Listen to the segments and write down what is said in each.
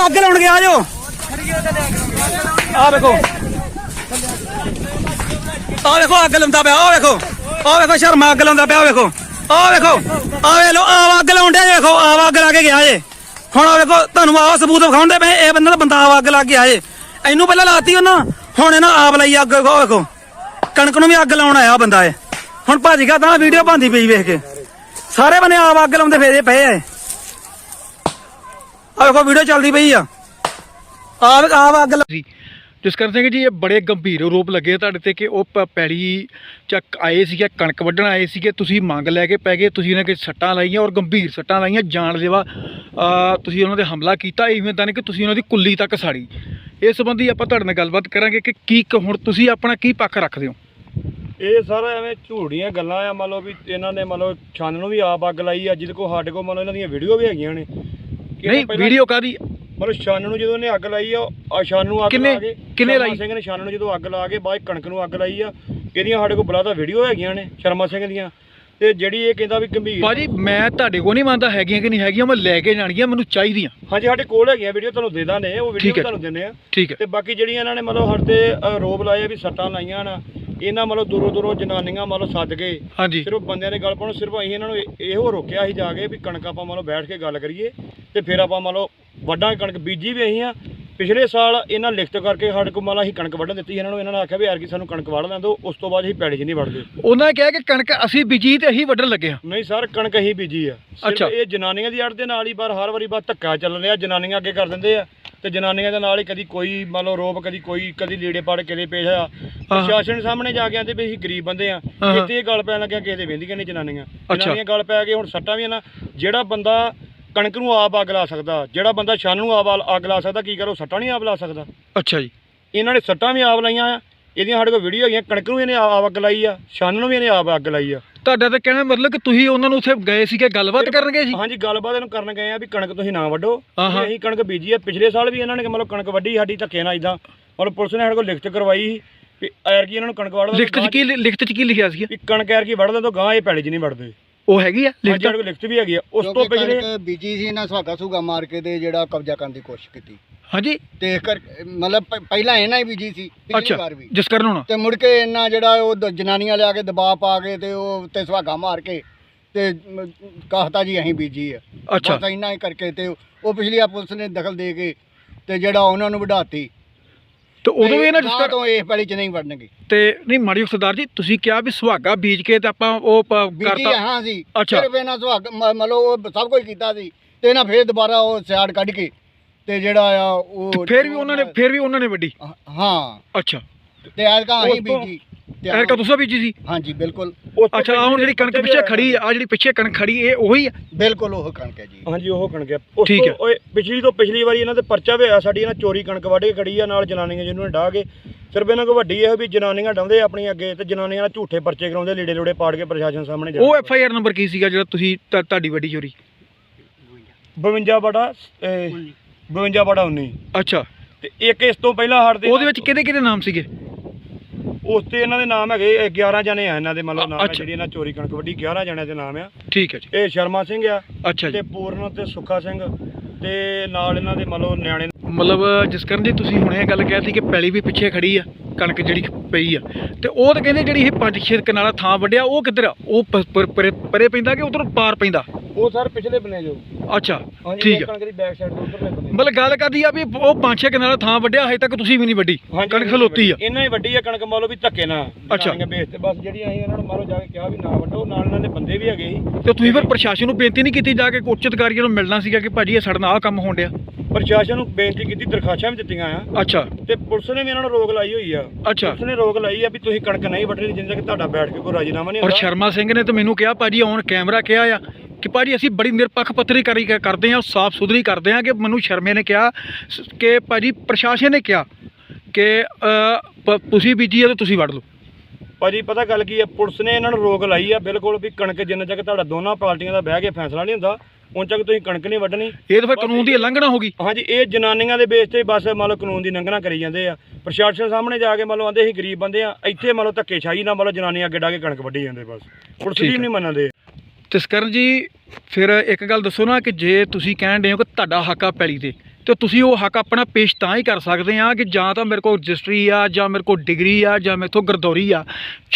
ਓਏ ਅੱਗ ਲਾਉਣ ਗਿਆ ਜੋ। ਆ ਵੇਖੋ। ਆ ਵੇਖੋ, ਅੱਗ ਲਾਉਂਦਾ ਪਿਆ ਆ ਵੇਖੋ। ਆ ਵੇਖੋ, ਸ਼ਰਮਾ ਅੱਗ ਲਾਉਂਦਾ ਪਿਆ, ਆਹ ਵੇਖੋ। ਆ ਵੇਖੋ। ਆ ਵੇ ਲੋ ਆ ਅੱਗ ਲਾਉਣ ਡਿਆ ਜੇ, ਵੇਖੋ ਆ ਅੱਗ ਲਾ ਕੇ ਗਿਆ ਜੇ। ਹੁਣ ਆ ਵੇਖੋ, ਤੁਹਾਨੂੰ ਆ ਸਬੂਤ ਵਿਖਾਉਂਦੇ ਪਏ, ਇਹ ਬੰਦਾ ਤਾਂ ਬੰਦਾ ਆ ਅੱਗ ਲਾ ਕੇ ਆਏ ਇਹਨੂੰ ਪਹਿਲਾਂ ਲਾਤੀ ਉਹਨਾਂ, ਹੁਣ ਇਹਨਾਂ ਆਪ ਲਈ ਅੱਗ, ਵੇਖੋ ਵੇਖੋ। ਕਣਕ ਨੂੰ ਵੀ ਅੱਗ ਲਾਉਣ ਆਇਆ ਬੰਦਾ ਇਹ। ਹੁਣ ਭਾਜੀ ਗਿਆ ਤਾਂ ਵੀਡੀਓ ਬੰਦੀ ਪਈ ਵੇਖ ਕੇ। ਸਾਰੇ ਬੰਨੇ ਆਪ ਅੱਗ ਲਾਉਂਦੇ ਫੇਰੇ ਪਏ ਐ ਆ ਵੇਖੋ ਵੀਡੀਓ ਚੱਲਦੀ ਪਈ ਆ। ਆਪ ਆਪ ਅੱਗ ਲਾ- ਜੀ ਜਸਕਰਨ ਸਿੰਘ ਜੀ ਇਹ ਬੜੇ ਗੰਭੀਰ ਆਰੋਪ ਲੱਗੇ ਤੁਹਾਡੇ ਤੇ ਕਿ ਉਹ ਪ- ਪੈੜੀ ਚੱਕ ਆਏ ਸੀਗੇ ਕਣਕ ਵੱਢਣ ਆਏ ਸੀਗੇ ਤੁਸੀਂ ਮੰਗ ਲੈ ਕੇ ਪੈ ਗਏ ਤੁਸੀਂ ਉਹਨਾਂ ਕੇ ਸੱਟਾਂ ਲਾਈਆਂ ਔਰ ਗੰਭੀਰ ਸੱਟਾਂ ਲਾਈਆਂ ਜਾਨਲੇਵਾ ਅ, ਤੁਸੀਂ ਉਹਨਾਂ ਤੇ ਹਮਲਾ ਕੀਤਾ ਇਵੇਂ ਤਾਂ ਨਹੀਂ ਕਿ ਤੁਸੀਂ ਉਹਨਾਂ ਦੀ ਕੁੱਲੀ ਤੱਕ ਸਾੜੀ। ਇਸ ਸੰਬੰਧੀ ਆਪਾਂ ਤੁਹਾਡੇ ਨਾਲ ਗੱਲਬਾਤ ਕਰਾਂਗੇ ਕਿ ਕੀ ਕ- ਹੁਣ ਤੁਸੀਂ ਆਪਣਾ ਕੀ ਪੱਖ ਰੱਖਦੇ ਹੋ? ਇਹ ਸਾਰਾ ਐਵੇਂ ਝੂੜੀਆਂ ਗੱਲਾਂ ਆ ਮੰਨ ਲਓ ਵੀ ਇਹਨਾਂ ਨੇ ਮੰਨ ਲਓ ਛੰਨ ਨੂੰ ਵੀ ਆਪ ਅੱਗ ਲਾਈ ਆ ਜਿਹਦੇ ਕੋ ਸਾਡੇ ਕੋਲ ਮੰਨ ਲਓ ਇਹਨਾਂ ਦੀਆਂ ਵੀਡੀਓ ਵੀ ਹੈਗੀਆਂ ਨੇ। ਕਿ ਨਹੀਂ ਵੀਡੀਓ ਕਾਦੀ ਮੰਨ ਲਓ ਛੰਨ ਨੂੰ ਜਦੋਂ ਇਹਨੇ ਅੱਗ ਲਾਈ ਆ ਆ ਛੰਨ ਨੂੰ ਅੱਗ ਲਾ ਕੇ ਕਿੰਨੇ ਲਾਈ? ਸਿੰਘ ਨੇ ਛੰਨ ਨੂੰ ਜਦੋਂ ਅੱਗ ਲਾ ਕੇ ਬਾਅਦ ਕਣਕ ਨੂੰ ਅੱਗ ਲਾਈ ਆ ਇਹਦੀਆਂ ਸਾਡੇ ਕੋਲ ਬੁਲਾ ਤਾਂ ਵੀਡੀਓ ਹੈਗੀਆਂ ਨੇ ਸ਼ਰਮਾ ਸਿੰਘ ਦੀਆਂ। ਤੇ ਜਿਹੜੀ ਇਹ ਕਹਿੰਦਾ ਵੀ ਗੰਭੀਰ ਭਾਜੀ ਮੈਂ ਤੁਹਾਡੇ ਕੋਲ ਨਹੀਂ ਮੰਨਦਾ ਹੈਗੀਆਂ ਕਿ ਨਹੀਂ ਹੈਗੀਆਂ ਮੈਂ ਲੈ ਕੇ ਜਾਣੀਆਂ ਮੈਨੂੰ ਚਾਹੀਦੀਆਂ। ਹਾਂਜੀ ਸਾਡੇ ਕੋਲ ਹੈਗੀਆਂ ਵੀਡੀਓ ਤੁਹਾਨੂੰ ਦੇ ਦਾਂਗੇ ਉਹ ਵੀਡੀਓ। ਤੁਹਾਨੂੰ ਦਿੰਦੇ ਆ। ਤੇ ਬਾਕੀ ਜਿਹੜੀਆਂ ਇਹਨਾਂ ਨੇ ਮਤਲਬ ਸਾਡੇ ਤੇ ਆਰੋਪ ਲਾਏ ਵੀ ਸੱਟਾਂ ਲਾਈਆਂ ਨਾ ਇਹਨਾਂ ਮਤਲਬ ਦੂਰੋਂ ਦੂਰੋਂ ਜਨਾਨੀਆਂ ਮਤਲਬ ਸੱਦ ਕੇ ਹਾਂਜੀ। ਸਿਰਫ ਬੰਦਿਆਂ ਦੇ ਗੱਲ ਪਾਉਣ ਸਿਰਫ ਅਸੀਂ ਇਹਨਾਂ ਨੂੰ ਇਹ- ਰੋਕਿਆ ਸੀ ਜਾ ਕੇ ਵੀ ਕਣਕ ਆਪਾਂ ਮੰਨ ਲਓ ਬੈਠ ਕੇ ਗੱਲ ਕਰੀਏ ਤੇ ਫਿਰ ਆਪਾਂ ਮੰਨ ਲਓ ਵੱਢਾਂ ਕਣਕ ਬੀਜੀ ਵੀ ਅਸੀਂ ਆ ਪਿਛਲੇ ਸਾਲ ਇਹਨਾਂ ਲਿਖਤ ਕਰਕੇ ਸਾਡੇ ਕੋਲ ਲਓ ਅਸੀਂ ਕਣਕ ਵੱਢਣ ਦਿੱਤੀ ਇਹਨਾਂ ਨੂੰ ਇਹਨਾਂ ਨੇ ਆਖਿਆ ਵੀ ਐਰਕੀ ਸਾਨੂੰ ਕਣਕ ਵੱਢ ਲੈਣ ਦਿਓ ਉਸ ਤੋਂ ਬਾਅਦ ਅਸੀਂ ਪੈੜੀ 'ਚ ਨਹੀਂ ਵੱਢਦੇ। ਉਹਨਾਂ ਨੇ ਕਿਹਾ ਕਿ ਕਣਕ ਅਸੀਂ ਬੀਜੀ ਤੇ ਅਸੀਂ ਵੱਢਣ ਲੱਗੇ ਹਾਂ। ਨਹੀਂ ਸਰ ਕਣਕ ਅਸੀਂ ਬੀਜੀ ਆ। ਸਿਰਫ ਅੱਛਾ। ਇਹ ਜਨਾਨੀਆਂ ਦੀ ਅੜ ਦੇ ਨਾਲ ਹੀ ਬਾਰ ਹਰ ਵਾਰੀ ਬਾਰ ਧੱਕਾ ਚੱਲ ਰਿਹਾ ਜਨਾਨੀਆਂ ਅੱਗੇ ਕਰ ਦਿੰਦੇ ਆ। ਤੇ ਜਨਾਨੀਆਂ ਦੇ ਨਾਲ ਹੀ ਕਦੀ ਕੋਈ ਮੰਨ ਲਓ ਰੋਪ ਕਦੀ ਕੋਈ ਕਦੀ ਲੀੜੇ ਪਾੜ ਕਿਲੇ ਪੇਸ਼ ਆ। ਪ੍ਰਸ਼ਾਸਨ ਸਾਹਮਣੇ ਜਾ ਕੇ ਆਂਦੇ ਵੀ ਅਸੀਂ ਗਰੀਬ ਬੰਦੇ ਆ। ਹਾਂ। ਇੱਥੇ ਇਹ ਗੱਲ ਪੈਣ ਲੱਗਿਆ ਕਿਸੇ ਦੇ ਵਹਿੰਦੀਆਂ ਨਹੀਂ ਜਨਾਨੀਆਂ। ਅੱਛਾ। ਜਨਾਨੀਆਂ ਗੱਲ ਪੈ ਗਏ ਹੁਣ ਸੱਟਾਂ ਵੀ ਆ ਨਾ। ਜਿਹੜਾ ਬੰਦਾ ਕਣਕ ਨੂੰ ਆਪ ਅੱਗ ਲਾ ਸਕਦਾ ਜਿਹੜਾ ਬੰਦਾ ਛੰਨ ਨੂੰ ਆਪ ਅੱਗ ਲਾ ਸਕਦਾ ਕੀ ਕਰੋ ਸੱਟਾਂ ਨਹੀਂ ਆਪ ਲਾ ਸਕਦਾ। ਅੱਛਾ ਜੀ। ਇਹਨਾਂ ਨੇ ਸੱਟਾਂ ਵੀ ਆਪ ਲਾਈਆਂ ਆ ਇਹਦੀਆਂ ਸਾਡੇ ਕੋਲ ਵੀਡੀਓ ਹੈਗੀਆਂ ਕਣਕ ਨੂੰ ਇਹਨੇ ਆਪ ਅੱਗ ਲਾਈ ਆ ਛੰਨ ਨੂੰ ਵੀ ਇਹਨੇ ਆਪ ਅੱਗ ਲਾਈ ਆ। ਤੁਹਾਡਾ ਤਾਂ ਕਹਿਣਾ ਮਤਲਬ ਕਿ ਤੁਸੀਂ ਉਹਨਾਂ ਨੂੰ ਉੱਥੇ ਗਏ ਸੀਗੇ ਗੱਲਬਾਤ ਕਰਨਗੇ ਜੀ? ਹਾਂਜੀ ਗੱਲਬਾਤ ਇਹਨੂੰ ਕਰਨ ਗਏ ਆ ਵੀ ਕਣਕ ਤੁਸੀਂ ਨਾ ਵੱਢੋ। ਅਸੀਂ ਕਣਕ ਬੀਜੀ ਆ ਪਿਛਲੇ ਸਾਲ ਵੀ ਇਹਨਾਂ ਨੇ ਮਤਲਬ ਕਣਕ ਵੱਢੀ ਸਾਡੀ ਧੱਕੇ ਨਾਲ ਇਦਾਂ ਮਤਲਬ ਪੁਲਿਸ ਨੇ ਸਾਡੇ ਕੋਲ ਲਿਖਤ ਕਰਵਾਈ ਸੀ ਵੀ ਐਰਕੀ ਇਹਨਾਂ ਨੂੰ ਕਣਕ ਵੱਢ ਲਿਖਤ 'ਚ ਕੀ ਲਿਖਤ 'ਚ ਕੀ ਲਿਖਿਆ ਸੀ ਵੀ ਕਣਕ ਐਰਕੀ ਵੱਢ ਤੋਂ ਗਾਂ ਇਹ ਪੈਲੀ 'ਚ ਨਹੀਂ ਵੱਢਦੇ। ਉਹ ਹੈਗੀ ਆ ਲਿਖਤ? ਕੋਲ ਲਿਖਤ ਵੀ ਹੈਗੀ ਆ। ਉਸ ਤੋਂ ਕਣਕ ਬੀਜੀ ਸੀ ਨਾ ਸੁਹਾਗਾ ਸੁਗਾ ਮਾਰ ਕੇ ਤੇ ਜਿਹੜਾ ਕਬਜ਼ਾ ਕਰਨ ਦੀ ਕੋਸ਼ਿਸ਼ ਕੀਤੀ। ਹਾਂਜੀ। ਤੇ ਇਸ ਕਰ ਮਤਲਬ ਪ- ਪਹਿਲਾਂ ਇਹਨਾਂ ਹੀ ਬੀਜੀ ਸੀ ਪਿਛਲੀ ਅੱਛਾ ਵਾਰ ਵੀ। ਜਿਸ ਕਰਨ ਹੋਣਾ? ਤੇ ਮੁੜ ਕੇ ਇਹਨਾਂ ਜਿਹੜਾ ਉਹ ਦ- ਜਨਾਨੀਆਂ ਲਿਆ ਕੇ ਦਬਾਅ ਪਾ ਕੇ ਤੇ ਉਹ ਤੇ ਸੁਹਾਗਾ ਮਾਰ ਕੇ ਤੇ ਮ, ਕਹਤਾ ਜੀ ਅਸੀਂ ਬੀਜੀ ਆ। ਅੱਛਾ। ਬਸ ਇੰਨਾ ਹੀ ਕਰਕੇ ਤੇ ਉਹ ਪਿਛਲੀ ਆ ਪੁਲਿਸ ਨੇ ਦਖਲ ਦੇ ਕੇ ਤੇ ਜਿਹੜਾ ਉਹਨਾਂ ਨੂੰ ਵਧਾਤੀ ਤੇ ਉਦੋਂ ਵੀ ਇਹਨਾਂ ਜਿਸ ਗਾਂਹ ਕਰ ਤੋਂ ਇਸ ਪੈਲੀ ਚ ਨਹੀਂ ਵੜਨਗੇ। ਤੇ ਨਹੀਂ ਮਾੜੀ ਸਰਦਾਰ ਜੀ ਤੁਸੀਂ ਕਿਹਾ ਵੀ ਸੁਹਾਗਾ ਬੀਜ ਕੇ ਤੇ ਆਪਾਂ ਉਹ ਪ- ਬੀਜੀ ਕਰਤਾ। ਹਾਂ ਸੀ ਅੱਛਾ। ਸਿਰਫ ਇਹਨਾਂ ਸੁਹਾਗ ਮ- ਮਤਲਬ ਉਹ ਸਭ ਕੁਝ ਕੀਤਾ ਸੀ। ਤੇ ਇਹਨਾਂ ਫੇਰ ਦੁਬਾਰਾ ਉਹ ਸਿਆੜ ਕੱਢ ਕੇ ਤੇ ਜਿਹੜਾ ਆ ਉਹ ਫਿਰ ਵੀ ਉਹਨਾਂ ਨੇ ਫਿਰ ਵੀ ਉਹਨਾਂ ਨੇ ਵੱਡੀ ਹਾਂ। ਅੱਛਾ। ਤੇ ਐਤਕਾਂ ਅਸੀਂ ਉਸ ਤੋਂ- ਬੀਜੀ। ਤੇ ਐਰਕਾ ਤੁਸੀਂ ਬੀਜੀ ਸੀ ਹਾਂਜੀ ਬਿਲਕੁਲ। ਅੱਛਾ ਆਹ ਹੁਣ ਜਿਹੜੀ ਕਣਕ ਪਿੱਛੇ ਖੜੀ ਆ ਜਿਹੜੀ ਪਿੱਛੇ ਕਣਕ ਖੜੀ ਇਹ ਉਹੀ ਆ? ਬਿਲਕੁਲ ਉਹ ਕਣਕ ਹੈ ਜੀ। ਹਾਂਜੀ ਉਹ ਕਣਕ ਆ ਉਸ ਠੀਕ ਹੈ। ਤੋਂ ਓਏ ਪਿਛਲੀ ਤੋਂ ਪਿਛਲੀ ਵਾਰੀ ਇਹਨਾਂ ਤੇ ਪਰਚਾ ਵੀ ਹੋਇਆ ਸਾਡੀ ਇਹਨਾਂ ਚੋਰੀ ਕਣਕ ਵੱਢ ਕੇ ਖੜੀ ਆ ਨਾਲ ਜਨਾਨੀਆਂ ਜਿਹਨੂੰ ਨੇ ਡਾਹ ਕੇ। ਸਿਰਫ ਇਹਨਾਂ ਕੋ ਵੱਡੀ ਇਹ ਵੀ ਜਨਾਨੀਆਂ ਡਾਉਂਦੇ ਆਪਣੀ ਅੱਗੇ ਤੇ ਜਨਾਨੀਆਂ ਨਾਲ ਝੂਠੇ ਪਰਚੇ ਕਰਾਉਂਦੇ ਲੀੜੇ ਲੋੜੇ ਪਾੜ ਕੇ ਪ੍ਰਸ਼ਾਸਨ ਸਾਹਮਣੇ ਉਹ ਐਫ ਆਈ ਆਰ ਨੰਬਰ ਕੀ ਸੀਗਾ ਜਿਹੜਾ ਤੁਸੀਂ ਤੁਹਾ- ਤੁਹਾਡੀ ਵੱਡੀ ਚੋਰੀ? 52 ਬੜਾ 52 ਬੜਾ 19 ਅੱਛਾ। ਤੇ ਇੱਕ ਇਸ ਤੋਂ ਪਹਿਲਾਂ ਹਟਦੇ ਉਹਦੇ ਵਿੱਚ ਕਿਹਦੇ ਕਿਹਦੇ ਨਾਮ ਸੀਗੇ? ਉਸ ਤੇ ਇਹਨਾਂ ਦੇ ਨਾਮ ਹੈਗੇ ਇਹ 11 ਜਣੇ ਆ ਇਹਨਾਂ ਦੇ ਮਤਲਬ ਨਾਮ ਆ ਅੱਛਾ। ਜਿਹੜੀ ਇਹਨਾਂ ਚੋਰੀ ਕਣਕ ਵੱਢੀ 11 ਜਣਿਆਂ ਦੇ ਨਾਮ ਆ। ਠੀਕ ਹੈ ਜੀ। ਇਹ ਸ਼ਰਮਾ ਸਿੰਘ ਆ ਅੱਛਾ ਤੇ ਜੀ ਪੂਰਨ ਤੇ ਸੁੱਖਾ ਸਿੰਘ ਤੇ ਨਾਲ ਇਹਨਾਂ ਦੇ ਮਤਲਬ ਨਿਆਣੇ ਮਤਲਬ ਜਿਸ ਕਰਨ ਜੀ ਤੁਸੀਂ ਹੁਣੇ ਇਹ ਗੱਲ ਕਹਿਤੀ ਕਿ ਪੈਲੀ ਵੀ ਪਿੱਛੇ ਖੜੀ ਆ ਕਣਕ ਜਿਹੜੀ ਪਈ ਆ। ਤੇ ਉਹ ਤਾਂ ਕਹਿੰਦੇ ਜਿਹੜੀ ਇਹ ਪੰਜ ਛੇ ਕਨਾਲਾ ਥਾਂ ਵੱਢਿਆ ਉਹ ਕਿੱਧਰ ਆ? ਉਹ ਪ- ਪਰੇ ਪਰੇ ਪੈਂਦਾ ਕਿ ਉਧਰ ਪਾਰ ਪੈਂਦਾ? ਉਹ ਸਰ ਪਿਛਲੇ ਬਨੇ ਜੋ। ਅੱਛਾ ਠੀਕ ਇਹ ਆ। ਕਣਕ ਦੀ ਬੈਕ ਸਾਈਡ ਤੇ ਉਧਰਲੇ ਬੰਨੇ ਮਤਲਬ ਗੱਲ ਕਰਦੀ ਆ ਵੀ ਉਹ ਪੰਜ ਛੇ ਕਨਾਲਾ ਥਾਂ ਵੱਢਿਆ ਹਜੇ ਤੱਕ ਤੁਸੀਂ ਵੀ ਨਹੀਂ ਵੱਢੀ ਕਣਕ ਖਲੋਤੀ ਆ। ਇਹਨਾਂ ਹੀ ਵੱਡੀ ਆ ਕਣਕ ਮੰਨ ਲਓ ਵੀ ਧੱਕੇ ਨਾਲ ਅੱਛਾ। ਬੇਸ ਤੇ। ਬਸ ਜਿਹੜੀ ਅਸੀਂ ਇਹਨਾਂ ਨੂੰ ਮਾਰੋ ਜਾ ਕੇ ਕਿਹਾ ਵੀ ਨਾ ਵੱਢੋ ਨਾਲ ਇਹਨਾਂ ਦੇ ਬੰਦੇ ਵੀ ਹੈਗੇ ਸੀ। ਤੇ ਤੁਸੀਂ ਫਿਰ ਪ੍ਰਸ਼ਾਸਨ ਨੂੰ ਬੇਨਤੀ ਨਹੀਂ ਕੀਤੀ ਜਾ ਕੇ ਉੱਚ ਅਧਿਕਾਰੀਆਂ ਨੂੰ ਮਿਲਣਾ ਸੀਗਾ ਕਿ ਭਾਜੀ ਇਹ ਸਾਡੇ ਨਾਲ ਆਹ ਕੰਮ ਹੋਣ ਡਿਆ? ਪ੍ਰਸ਼ਾਸਨ ਨੂੰ ਬੇਨਤੀ ਕੀਤੀ ਦਰਖਾਸਤਾਂ ਵੀ ਦਿੱਤੀਆਂ ਆ। ਅੱਛਾ। ਤੇ ਪੁਲਿਸ ਨੇ ਵੀ ਇਹਨਾਂ ਨੂੰ ਰੋਕ ਲਾਈ ਹੋਈ ਆ। ਅੱਛਾ। ਪੁਲਿਸ ਨੇ ਰੋਕ ਲਾਈ ਆ ਵੀ ਤੁਸੀਂ ਕਣਕ ਨਹੀਂ ਵੱਢਣੀ ਜਿੰਨੇ ਤੱਕ ਤੁਹਾਡਾ ਬੈਠ ਕੇ ਕੋਈ ਰਾਜੀਨਾਮਾ ਨਹੀਂ ਔਰ ਹੁੰਦਾ ਸ਼ਰਮਾ ਸਿੰਘ ਨੇ ਤਾਂ ਮੈਨੂੰ ਕਿਹਾ ਭਾਜੀ ਔਨ ਕੈਮਰਾ ਕਿਹਾ ਆ ਕਿ ਭਾਜੀ ਅਸੀਂ ਬੜੀ ਨਿਰਪੱਖ ਪੱਤਰੀਕਾਰੀ ਕਰਦੇ ਆ ਸਾਫ਼ ਸੁਥਰੀ ਕਰਦੇ ਆ ਕਿ ਮੈਨੂੰ ਸ਼ਰਮੇ ਨੇ ਕਿਹਾ ਕਿ ਭਾਜੀ ਪ੍ਰਸ਼ਾਸਨ ਨੇ ਕਿਹਾ ਕਿ ਤੁਸੀਂ ਬੀਜੀ ਆ ਤਾਂ ਤੁਸੀਂ ਵੱਢ ਲਓ। ਭਾਜੀ ਪਤਾ ਗੱਲ ਕੀ ਆ ਪੁਲਿਸ ਨੇ ਇਹਨਾਂ ਨੂੰ ਰੋਕ ਲਾਈ ਆ ਬਿਲਕੁਲ ਵੀ ਕਣਕ ਜਿੰਨੇ ਤੱਕ ਤੁਹਾਡਾ ਦੋਨਾਂ ਪਾਰਟੀਆਂ ਦਾ ਬਹਿ ਕੇ ਫੈਸਲਾ ਨਹੀਂ ਹੁੰਦਾ ਉਨ ਤੱਕ ਤੁਸੀਂ ਕਣਕ ਨਹੀਂ ਵੱਢਣੀ। ਇਹ ਤਾਂ ਫਿਰ ਕਾਨੂੰਨ ਦੀ ਉਲੰਘਣਾ ਹੋ ਗਈ। ਹਾਂਜੀ ਇਹ ਜਨਾਨੀਆਂ ਦੇ ਬੇਸ ਤੇ ਬਸ ਮੰਨ ਲਓ ਕਾਨੂੰਨ ਦੀ ਲੰਘਣਾ ਕਰੀ ਜਾਂਦੇ ਆ। ਪ੍ਰਸ਼ਾਸਨ ਸਾਹਮਣੇ ਜਾ ਕੇ ਮੰਨ ਲਓ ਆਂਦੇ ਅਸੀਂ ਗਰੀਬ ਬੰਦੇ ਆ ਇੱਥੇ ਮੰਨ ਲਓ ਧੱਕੇ ਛਾਈ ਨਾਲ ਮੰਨ ਲਓ ਜਨਾਨੀਆਂ ਅੱਗੇ ਡਾ ਕੇ ਕਣਕ ਵੱਢੀ ਜਾਂਦੇ ਬਸ। ਪੁਲਿਸ ਦੀ ਹੈ। ਨਹੀਂ ਮੰਨਦੇ। ਜਸਕਰਨ ਜੀ, ਫਿਰ ਇੱਕ ਗੱਲ ਦੱਸੋ ਨਾ ਕਿ ਜੇ ਤੁਸੀਂ ਕਹਿਣ ਦੇ ਹੋ ਕਿ ਤੁਹਾਡਾ ਹੱਕ ਆ ਪੈਲੀ ਤੇ ਤੇ ਤੁਸੀਂ ਉਹ ਹੱਕ ਆਪਣਾ ਪੇਸ਼ ਤਾਂ ਹੀ ਕਰ ਸਕਦੇ ਆ ਕਿ ਜਾਂ ਤਾਂ ਮੇਰੇ ਕੋਲ ਰਜਿਸਟਰੀ ਆ ਜਾਂ ਮੇਰੇ ਕੋਲ ਡਿਗਰੀ ਆ ਜਾਂ ਮੇਰੇ ਤੋਂ ਗਰਦੌਰੀ ਆ।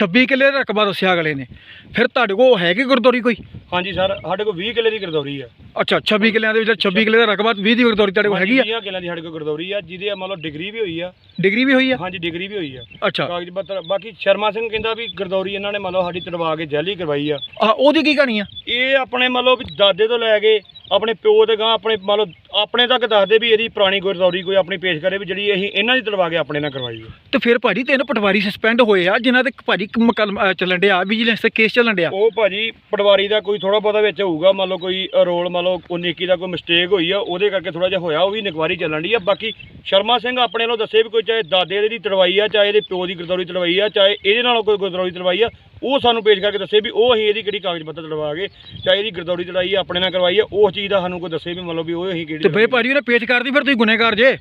26 ਕਿੱਲੇ ਦਾ ਰਕਬਾ ਦੱਸਿਆ ਅਗਲੇ ਨੇ। ਫਿਰ ਤੁਹਾਡੇ ਕੋਲ ਹੈਗੀ ਗਰਦੌਰੀ ਕੋਈ? ਹਾਂਜੀ ਸਰ ਸਾਡੇ ਕੋਲ 20 ਕਿੱਲੇ ਦੀ ਗਰਦੌਰੀ ਆ। ਅੱਛਾ 26 ਕਿੱਲਿਆਂ ਦੇ ਵਿੱਚ 26 ਕਿੱਲੇ ਦਾ ਰਕਬਾ 20 ਦੀ ਗਰਦੌਰੀ ਤੁਹਾਡੇ ਕੋਲ ਹੈਗੀ ਆ? 20 ਕਿੱਲਿਆਂ ਦੀ ਸਾਡੇ ਕੋਲ ਗਰਦੌਰੀ ਆ ਜਿਹਦੀ ਲਓ ਡਿਗਰੀ ਵੀ ਹੋਈ ਆ। ਡਿਗਰੀ ਵੀ ਹੋਈ ਆ? ਹਾਂਜੀ ਡਿਗਰੀ ਵੀ ਹੋਈ ਆ। ਅੱਛਾ। ਕਾਗਜ਼ ਪੱਤਰ ਬਾਕੀ ਸ਼ਰਮਾ ਸਿੰਘ ਕਹਿੰਦਾ ਵੀ ਗਰਦੌਰੀ ਇਹਨਾਂ ਨੇ ਮੰਨ ਲਓ ਸਾਡੀ ਤੜਵਾ ਕੇ ਜੈਲੀ ਕਰਵਾਈ ਆ। ਆ ਉਹਦੀ ਕੀ ਕਹਾਣੀ ਆ? ਇਹ ਆਪਣੇ ਮੰਨ ਲਓ ਵੀ ਦਾਦੇ ਤੋਂ ਲੈ ਕੇ ਆਪਣੇ ਪਿਓ ਤੇ ਗਾਂ ਆਪਣੇ ਮੰਨ ਲਓ ਆਪਣੇ ਤੱਕ ਦੱਸਦੇ ਵੀ ਇਹਦੀ ਪੁਰਾਣੀ ਗਰਦੌਰੀ ਕੋਈ ਆਪਣੀ ਪੇਸ਼ ਕਰੇ ਵੀ ਜਿਹੜੀ ਅਸੀਂ ਇਹਨਾਂ ਦੀ ਤੜਵਾ ਕੇ ਆਪਣੇ ਨਾਲ ਕਰਵਾਈ ਹੈ। ਤੇ ਫਿਰ ਭਾਜੀ ਤਿੰਨ ਪਟਵਾਰੀ ਸਸਪੈਂਡ ਹੋਏ ਆ ਜਿਨ੍ਹਾਂ ਤੇ ਭਾਜੀ ਮੁਕੱਦਮਾ, ਚੱਲਣ ਡਿਆ ਵਿਜੀਲੈਂਸ ਤੇ ਕੇਸ ਚੱਲਣ ਡਿਆ। ਉਹ ਭਾਜੀ ਪਟਵਾਰੀ ਦਾ ਕੋਈ ਥੋੜਾ ਬਹੁਤਾ ਵਿੱਚ ਹੋਊਗਾ ਮੰਨ ਲਓ ਕੋਈ ਰੋਲ ਮੰਨ ਲਓ ਉਹ ਨਿੱਕੀ ਦਾ ਕੋਈ ਮਿਸਟੇਕ ਹੋਈ ਆ ਉਹਦੇ ਕਰਕੇ ਥੋੜਾ ਜਿਹਾ ਹੋਇਆ ਉਹ ਵੀ ਇਨਕੁਆਰੀ ਚੱਲਣ ਦੀ ਆ। ਬਾਕੀ ਸ਼ਰਮਾ ਸਿੰਘ ਆਪਣੇ ਵੱਲੋਂ ਦੱਸੇ ਵੀ ਕੋਈ ਚਾਹੇ ਦਾਦੇ ਦੀ ਤੜਵਾਈ ਆ ਚਾਹੇ ਇਹਦੇ ਪਿਓ ਦੀ ਗਰਦੌਰੀ ਤੜਵਾਈ ਆ ਚਾਹੇ ਇਹਦੇ ਨਾਲੋਂ ਕੋਈ ਗਰਦੌਰੀ ਤੜਵਾਈ ਆ ਉਹ ਸਾਨੂੰ ਪੇਸ਼ ਕਰਕੇ ਦੱਸੇ ਵੀ ਉਹ ਅਸੀਂ ਇਹਦੀ ਕਿਹੜੀ ਕਾਗਜ਼ ਪੱਤਰ ਤੜਵਾ ਕੇ ਚਾਹੇ ਇਹਦੀ ਗਰਦੌਰੀ ਤੜਾਈ ਆ ਆਪਣੇ ਨਾਲ ਕਰਵਾਈ ਆ ਉਸ ਚੀਜ਼ ਦਾ ਸਾਨੂੰ ਕੋਈ ਦੱਸੇ ਵੀ ਮੰਨ ਲਓ ਵੀ ਉਹ ਅਸੀਂ ਕਿਹੜੀ ਤੇ ਬਈ ਭਾਜੀ ਉਹਨੇ ਪੇਸ਼ ਕਰਦੀ ਫਿਰ ਤੁਸੀਂ ਗੁਨੇਗਾਰ ਜੇ।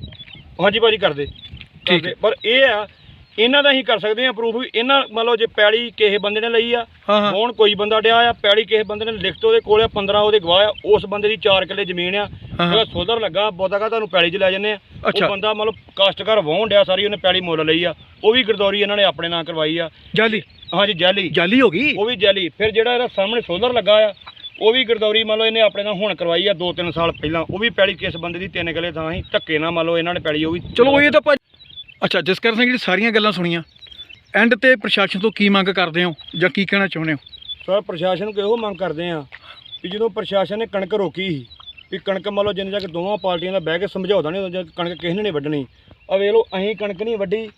ਹਾਂਜੀ ਭਾਜੀ ਕਰਦੇ। ਠੀਕ ਕਰਦੇ। ਪਰ ਇਹ ਆ ਇਹਨਾਂ ਦਾ ਅਸੀਂ ਕਰ ਸਕਦੇ ਆ ਪ੍ਰੂਫ ਇਹਨਾਂ ਮੰਨ ਲਓ ਜੇ ਪੈਲੀ ਕਿਸੇ ਬੰਦੇ ਨੇ ਲਈ ਆ ਹਾਂ ਹਾਂ। ਹੁਣ ਕੋਈ ਬੰਦਾ ਡਿਆ ਆ ਪੈਲੀ ਕਿਸੇ ਬੰਦੇ ਨੇ ਲਿਖਤ ਉਹਦੇ ਕੋਲ ਆ 15 ਉਹਦੇ ਗਵਾਹ ਆ ਉਸ ਬੰਦੇ ਦੀ 4 ਕਿੱਲੇ ਜ਼ਮੀਨ ਆ। ਹਾਂ। ਉਹਦਾ ਸੋਧਰ ਲੱਗਾ ਕਾ ਤੁਹਾਨੂੰ ਪੈਲੀ 'ਚ ਲੈ ਜੰਨੇ ਆ। ਅੱਛਾ। ਉਹ ਬੰਦਾ ਮੰਨ ਲਓ ਕਾਸ਼ਤਕਾਰ ਵਾਹੁਣ ਡਿਆ ਸਾਰੀ ਉਹਨੇ ਪੈਲੀ ਮੁੱਲ ਲਈ ਆ। ਉਹ ਵੀ ਗਰਦੌਰੀ ਇਹਨਾਂ ਨੇ ਆਪਣੇ ਨਾਂ ਕਰਵਾਈ ਆ। ਜਾਲੀ? ਹਾਂਜੀ ਜੈਲੀ। ਜਾਲੀ ਹੋ ਗਈ? ਉਹ ਵੀ ਜੈਲੀ। ਫਿਰ ਜਿਹੜਾ ਇਹਦਾ ਸਾਹਮਣੇ ਸੋਧਰ ਲੱਗਾ ਆ ਉਹ ਵੀ ਗਰਦੌਰੀ ਮੰਨ ਲਓ ਇਹਨੇ ਆਪਣੇ ਨਾਲ ਹੁਣ ਕਰਵਾਈ ਆ 2-3 ਸਾਲ ਪਹਿਲਾਂ। ਉਹ ਵੀ ਪੈਲੀ ਕਿਸ ਬੰਦੇ ਦੀ ਤਿੰਨ ਕਿੱਲੇ ਥਾਂ ਸੀ ਧੱਕੇ ਨਾਲ ਮੰਨ ਲਓ ਇਹਨਾਂ ਨੇ ਪੈਲੀ ਉਹ ਵੀ ਚਲੋ ਇਹ ਤਾਂ ਭਾਜੀ ਅੱਛਾ ਜਸਕਰਨ ਸਿੰਘ ਜੀ ਸਾਰੀਆਂ ਗੱਲਾਂ ਸੁਣੀਆਂ ਐਂਡ ਤੇ ਪ੍ਰਸ਼ਾਸਨ ਤੋਂ ਕੀ ਮੰਗ ਕਰਦੇ ਹੋ ਜਾਂ ਕੀ ਕਹਿਣਾ ਚਾਹੁੰਦੇ ਹੋ? ਸਰ ਪ੍ਰਸ਼ਾਸਨ ਨੂੰ ਇਹੋ ਮੰਗ ਕਰਦੇ ਆ ਕਿ ਜਦੋਂ ਪ੍ਰਸ਼ਾਸਨ ਨੇ ਕਣਕ ਰੋਕੀ ਸੀ ਵੀ ਕਣਕ ਮੰਨ ਲਓ ਜਿੰਨੇ ਤੱਕ ਦੋਵਾਂ ਪਾਰਟੀਆਂ ਦਾ ਬਹਿ ਕੇ ਸਮਝੌਤਾ ਨਹੀਂ ਹੁੰਦਾ ਕਣਕ ਕਿਸੇ ਨੇ ਨਹੀਂ ਵੱਢਣੀ। ਆ ਵੇਖ ਲਓ ਅਸੀਂ ਕਣਕ ਨਹੀਂ ਵੱਢੀ।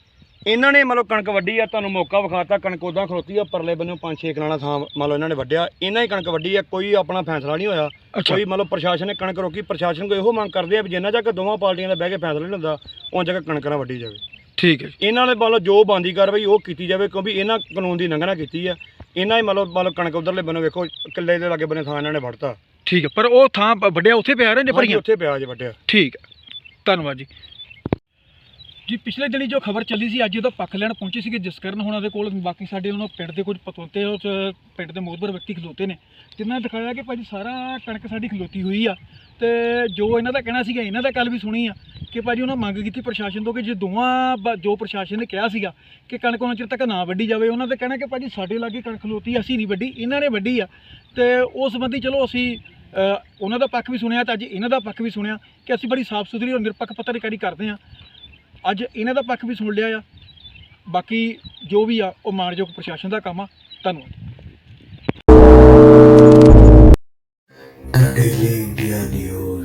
ਇਹਨਾਂ ਨੇ ਮੰਨ ਲਓ ਕਣਕ ਵੱਢੀ ਆ ਤੁਹਾਨੂੰ ਮੌਕਾ ਵਿਖਾਤਾ ਕਣਕ ਉਦਾਂ ਖਲੋਤੀ ਆ ਪਰਲੇ ਬੰਨੋਂ 5-6 ਕਨਾਲਾਂ ਥਾਂ ਮੰਨ ਲਓ ਇਹਨਾਂ ਨੇ ਵੱਢਿਆ। ਇਹਨਾਂ ਹੀ ਕਣਕ ਵੱਢੀ ਆ ਕੋਈ ਆਪਣਾ ਫੈਸਲਾ ਨਹੀਂ ਹੋਇਆ। ਕੋਈ ਮੰਨ ਲਓ ਪ੍ਰਸ਼ਾਸਨ ਨੇ ਕਣਕ ਰੋਕੀ ਪ੍ਰਸ਼ਾਸਨ ਕੋ ਇਹੋ ਮੰਗ ਕਰਦੇ ਆ ਵੀ ਜਿੰਨਾ ਤੱਕ ਦੋਵਾਂ ਪਾਰਟੀਆਂ ਦਾ ਬਹਿ ਕੇ ਫੈਸਲਾ ਨਹੀਂ ਹੁੰਦਾ ਉਹਨਾਂ ਜਗ੍ਹਾ ਕਣਕ ਨਾ ਵੱਢੀ ਜਾਵੇ। ਠੀਕ ਹੈ ਇਹਨਾਂ ਮੰਨ ਲਓ ਜੋ ਬੰਦੀ ਕਾਰਵਾਈ ਉਹ ਕੀਤੀ ਜਾਵੇ ਕਿਉਂਕਿ ਇਹਨਾਂ ਕਾਨੂੰਨ ਦੀ ਉਲੰਘਣਾ ਕੀਤੀ ਆ। ਇਹਨਾਂ ਹੀ ਮੰਨ ਲਓ ਕਣਕ ਉਧਰਲੇ ਬੰਨੋਂ ਵੇਖੋ ਕਿੱਲੇ ਦੇ ਲਾਗੇ ਬੰਨੇ ਥਾਂ ਇਹਨਾਂ ਨੇ ਵੜਤਾ ਠੀਕ ਹੈ ਪਰ ਉਹ ਥਾਂ ਵੱਡਿਆ ਉੱਥੇ ਪਿਆ ਰਹੇ ਨੇ ਭਰੀਆਂ? ਉੱਥੇ ਪਿਆ ਜੇ ਵੱਟਿਆ ਠੀਕ ਹੈ। ਧੰਨਵਾਦ ਜੀ। ਜੀ, ਪਿਛਲੇ ਦਿਨੀ ਜੋ ਖਬਰ ਚੱਲੀ ਸੀ, ਅੱਜ ਉਹਦਾ ਪੱਖ ਲੈਣ ਪਹੁੰਚੇ ਸੀਗੇ ਜਸਕਰਨ ਹੋਣਾ ਦੇ ਕੋਲ, ਬਾਕੀ ਸਾਡੇ ਉਹਨਾਂ ਪਿੰਡ ਦੇ ਕੁਝ ਪਤਵੰਤੇ ਉਸ ਪਿੰਡ ਦੇ ਮੋਹਬਰ ਵਿਅਕਤੀ ਖਲੋਤੇ ਨੇ ਜਿਨ੍ਹਾਂ ਨੇ ਦਿਖਾਇਆ ਕਿ ਭਾਜੀ ਸਾਰਾ ਕਣਕ ਸਾਡੀ ਖਲੋਤੀ ਹੋਈ ਆ, ਤੇ ਜੋ ਇਹਨਾਂ ਦਾ ਕਹਿਣਾ ਸੀਗਾ, ਇਹਨਾਂ ਦਾ ਕੱਲ ਵੀ ਸੁਣੀ ਆ, ਕਿ ਭਾਜੀ ਉਹਨਾਂ ਮੰਗ ਕੀਤੀ ਪ੍ਰਸ਼ਾਸਨ ਤੋਂ ਕਿ ਜੇ ਦੋਵਾਂ ਬ- ਜੋ ਪ੍ਰਸ਼ਾਸਨ ਨੇ ਕਿਹਾ ਸੀਗਾ, ਕਿ ਕਣਕ ਉਹਨਾਂ ਚਿਰ ਤੱਕ ਨਾ ਵੱਢੀ ਜਾਵੇ, ਉਹਨਾਂ ਦਾ ਕਹਿਣਾ ਕਿ ਭਾਜੀ ਸਾਡੇ ਲਾਗੇ ਕਣਕ ਖਲੋਤੀ ਅਸੀਂ ਨਹੀਂ ਵੱਢੀ, ਇਹਨਾਂ ਨੇ ਵੱਢੀ ਆ, ਤੇ ਉਸ ਸੰਬੰਧੀ ਚਲੋ ਅਸੀਂ ਉਹਨਾਂ ਦਾ ਪੱਖ ਵੀ ਸੁਣਿਆ ਤੇ ਅੱਜ ਇਹਨਾਂ ਦਾ ਪੱਖ ਵੀ ਸੁਣਿਆ ਕਿ ਅਸੀਂ ਬੜੀ ਸਾਫ਼ ਸੁਥਰੀ ਔਰ ਨਿਰਪੱਖ ਪੱਤਰਕਾਰੀ ਕਰਦੇ ਹਾਂ ਅੱਜ ਇਹਨਾਂ ਦਾ ਪੱਖ ਵੀ ਸੁਣ ਲਿਆ ਆ। ਬਾਕੀ ਜੋ ਵੀ ਆ, ਉਹ ਮਾਨਯੋਗ ਪ੍ਰਸ਼ਾਸਨ ਦਾ ਕੰਮ ਆ। ਧੰਨਵਾਦ। Daily India News.